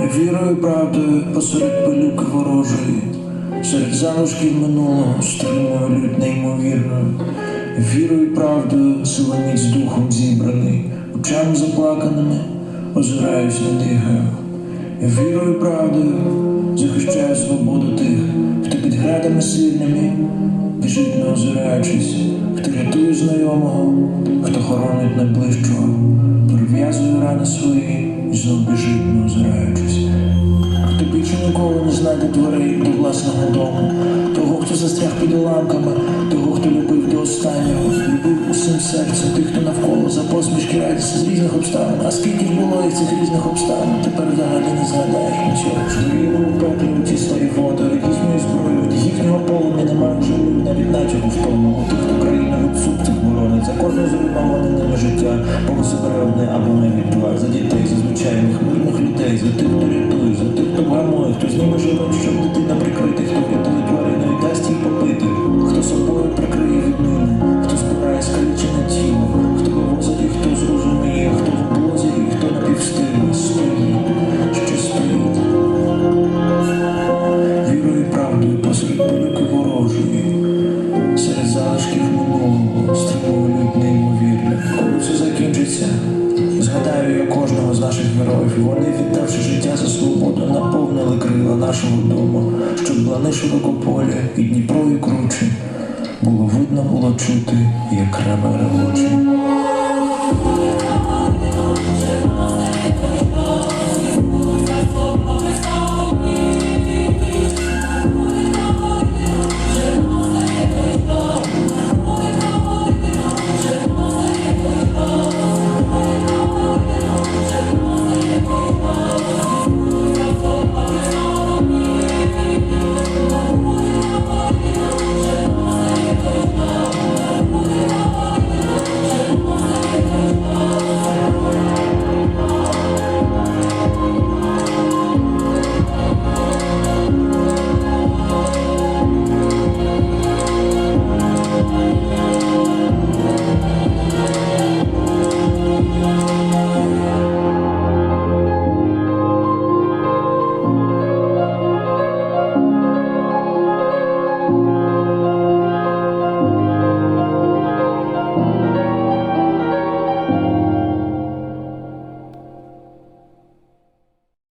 Вірою правдою посеред пилюки ворожої, серед залишків минулого стримую лють неймовірною. Вірою правдою силоміць духом зібраний, очам заплаканими озираюсь на дихаю. Вірою правдою захищаю свободу тих, хто під градами сильними біжить не озираючись, хто рятує знайомого, хто хоронить найближчого, перев'язує рани свої і знов біжить, не озираючись. Хто більше ніколи не знайде дверей до власного дому, того, хто застряг під уламками, того, хто любив до останнього, любив усім серцем тих, хто навколо за посмішки радість з різних обставин. А скільки ж було їх цих різних обставин, тепер взагалі не згадаєш нічого. Життя, одне або навіть два, за дітей, за звичайних мирних людей, за тих, хто рятує, за тих, хто гамує, хто зніме живим, щоб дитина прикрити, хто згадаю я кожного з наших героїв. Вони, віддавши життя за свободу, наповнили крила нашого дому, щоб плани широкополя і Дніпро і круче. Було видно, було чути, як реве ревочі.